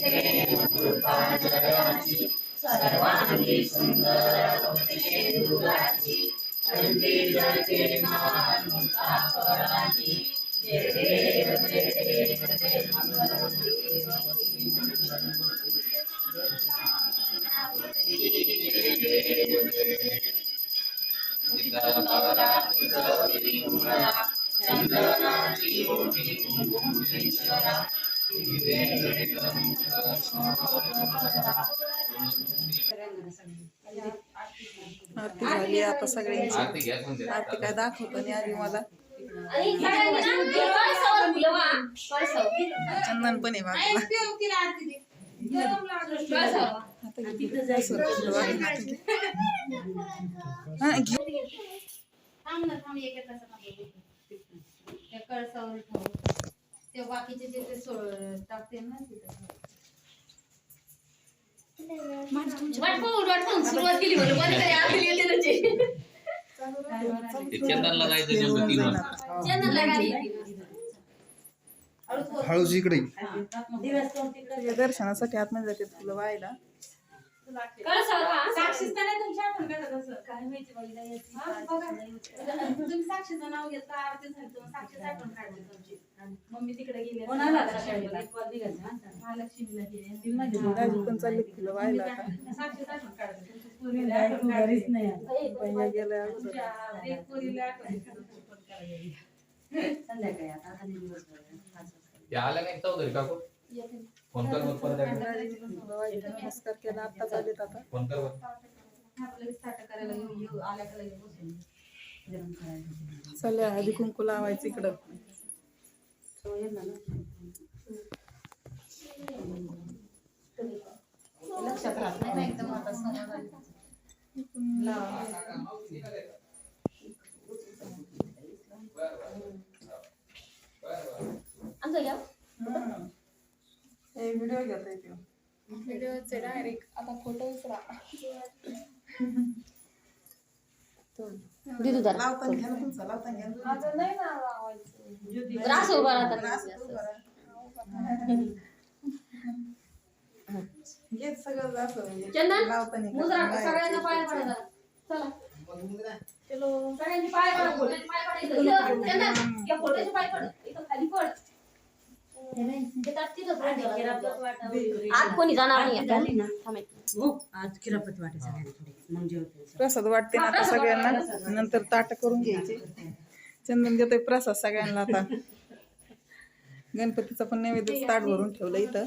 आरती झाली आता सगळ्यांची आरती घ्या कोणती आरती काय दाखवतो नाही आली मला आणि सगळ्यांनी ना कळसावर फुलं वा. कळसावर. चंदन पण आहे बाजूला कळसावर. आता किती जायचं फुलं वाढून आता घे. हा, घे. थांब ना थांब एक एक त्या कळसावर ठेव ते बाकीचे जे ते सोड टाकते ना तिथं वाट पाहून वाट पाहून सुरुवात केली म्हणून बंद करी आरती येते त्याची. ते चंदनला जायचं नेमकं तीन वाजता चंदनला गाडी. हळूच इकडे दर्शनासाठी आतमध्ये जाते फुलं व्हायला साक्षीचं नाही तुमची आठवण काढत असं काय माहिती हा, बघा. तुम्ही साक्षीचं नाव घेतलं आरती झाली तर साक्षीच आठवण तुमची. मम्मी तिकडे गेली महालक्ष्मीला गेली राजू पण चालले फुलं व्हायला आता. साक्षीच आठवण काढते? तुमची पोरीला आठवण काढते. पहिल्या गेल्या अगोदर. तुमच्या एक पोरीला आठवण काढते, फोन करायला. ते आलं नाही चौधरी काकू. फोन कर मग परत एकदा. नमस्कार केला आत्ताच आलेत आता फोन कर हळदी कुंकू लावायचं इकडं लक्षात राहत नाही ना एकदम आता समोर आली घ्या. हे व्हिडिओ घेता येते व्हिडिओचे डायरेक्ट आता फोटो उचला. दे तू जरा. लावताना घ्या ना तुमचा लावताना घ्या ना. माझं नाही ना लावायचं. त्रास उभा राहतात हेच सगळं असं म्हणजे चंदन लावताना. सगळ्यांना पाय पडा चला. चलो. सगळ्यांची पाय पडा फोटोचे पाय पडा इथं. इथं, चंदन, या फोटोचे पाय पड ते ताट तिथंच राहू दे. आत कोणी जाणार नाही थांब एक. आज किरापत वाटे सगळ्यांकडे मग जेवते प्रसाद वाटते ना आता सगळ्यांना? नंतर ताट करून घ्यायचे. चंदन देतोय प्रसाद सगळ्यांना आता. गणपतीचा पण नैवेद्य ताट भरून ठेवलं इथं.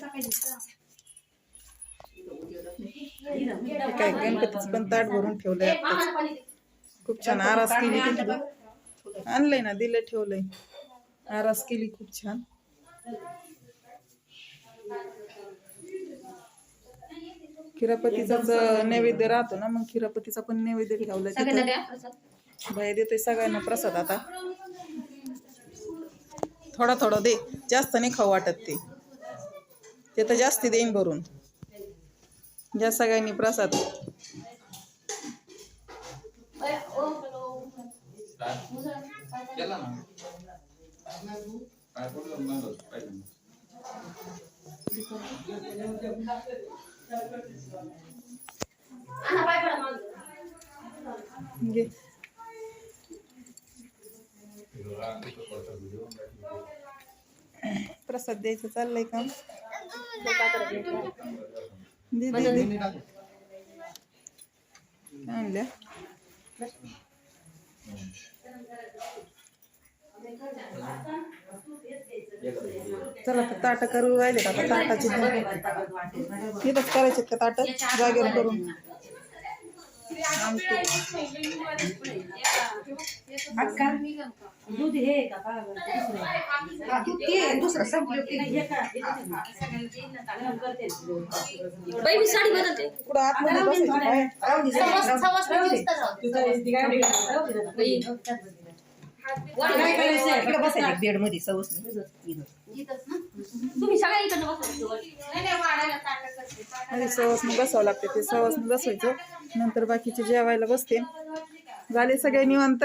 हे काय गणपतीचं पण ताट भरून ठेवलंय आत्ताच. खूप छान आरास केली आणलंय ना दिलं ठेवलंय. आरास केली खूप छान. खिरापतीचाच नैवेद्य राहतो ना मग खिरापतीचा पण नैवेद्य प्रसाद. बाहेर देतोय सगळ्यांना प्रसाद आता. थोडा थोडा दे जास्त नाही खाऊ वाटत ते. ते तर जास्ती देईन भरून. ज्या सगळ्यांनी प्रसाद? केला ना. प्रसाद द्यायचं चाललंय काम. दे आणल्या. चला तर ताट करू राहिले आता ताटाची इथंच करायचे का ताट? जागेवर करून. दूध हे का का दुसरं की. का बाई मी साडी बदलते. आतमध्ये बसायचं? काय. इकडे बसायचं बेडमध्ये सवस तुम्ही सगळ्या इकडनं सवासनं बसावं लागते ते सवासनं बसवायचं. नंतर बाकीचे जेवायला बसते. झाले सगळे निवांत?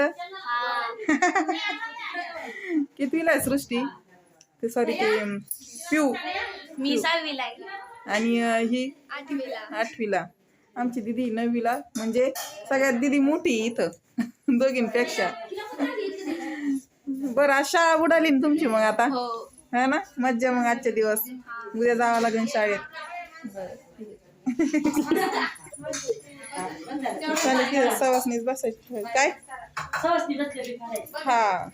कितवीला आहे सृष्टी? ते सॉरी ते पिऊ. मी सहावीला आणि ही? आठवीला. आमची दिदी नववीला. म्हणजे सगळ्यात दिदी मोठी इथं. दोघींपेक्षा. बरं आज शाळा बुडाली ना तुमची मग आता? हो. है ना? मज्जा मग आजचे दिवस. उद्या जावं लागेल शाळेत. चालेल की सवासनीच बसायची काय? हा.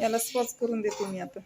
याला स्पॉच करून देते मी आता.